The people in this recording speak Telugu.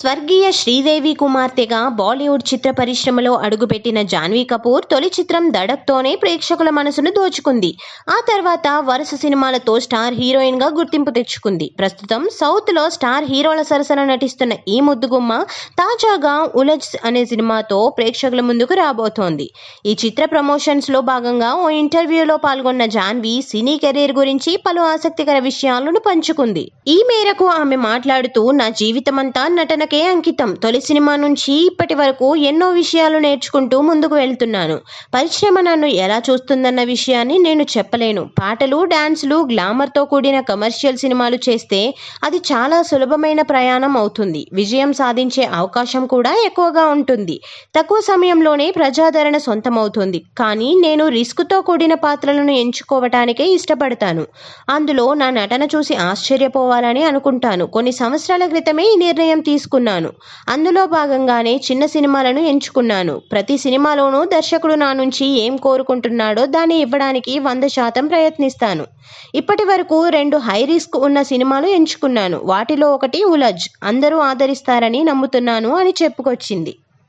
స్వర్గీయ శ్రీదేవి కుమార్తెగా బాలీవుడ్ చిత్ర పరిశ్రమలో అడుగుపెట్టిన జాన్వీ కపూర్ తొలి చిత్రం దడక్తోనే ప్రేక్షకుల మనసును దోచుకుంది. ఆ తర్వాత వరుస సినిమాలతో స్టార్ హీరోయిన్గా గుర్తింపు తెచ్చుకుంది. ప్రస్తుతం సౌత్లో స్టార్ హీరోల సరసన నటిస్తున్న ఈ ముద్దుగుమ్మ తాజాగా ఉలజ్ అనే సినిమాతో ప్రేక్షకుల ముందుకు రాబోతోంది. ఈ చిత్ర ప్రమోషన్స్లో భాగంగా ఓ ఇంటర్వ్యూలో పాల్గొన్న జాన్వీ సినీ కెరీర్ గురించి పలు ఆసక్తికర విషయాలను పంచుకుంది. ఈ మేరకు ఆమె మాట్లాడుతూ నా జీవితమంతా నటనకే అంకితం. తొలి సినిమా నుంచి ఇప్పటి వరకు ఎన్నో విషయాలు నేర్చుకుంటూ ముందుకు వెళ్తున్నాను. పరిశ్రమ నన్ను ఎలా చూస్తుందన్న విషయాన్ని నేను చెప్పలేను. పాటలు డాన్సులు గ్లామర్తో కూడిన కమర్షియల్ సినిమాలు చేస్తే అది చాలా సులభమైన ప్రయాణం అవుతుంది. విజయం సాధించే అవకాశం కూడా ఎక్కువగా ఉంటుంది. తక్కువ సమయంలోనే ప్రజాదరణ సొంతమవుతుంది. కానీ నేను రిస్క్తో కూడిన పాత్రలను ఎంచుకోవటానికే ఇష్టపడతాను. అందులో నా నటన చూసి ఆశ్చర్యపోవాలని అనుకుంటాను. కొన్ని సంవత్సరాల క్రితమే ఈ నిర్ణయం తీసుకున్నాను. అందులో భాగంగానే చిన్న సినిమాలను ఎంచుకున్నాను. ప్రతి సినిమాలోనూ దర్శకుడు నా నుంచి ఏం కోరుకుంటున్నాడో దాన్ని ఇవ్వడానికి వంద శాతం ప్రయత్నిస్తాను. ఇప్పటి వరకు రెండు హై రిస్క్ ఉన్న సినిమాలు ఎంచుకున్నాను. వాటిలో ఒకటి ఉలజ్ అందరూ ఆదరిస్తారని నమ్ముతున్నాను అని చెప్పుకొచ్చింది.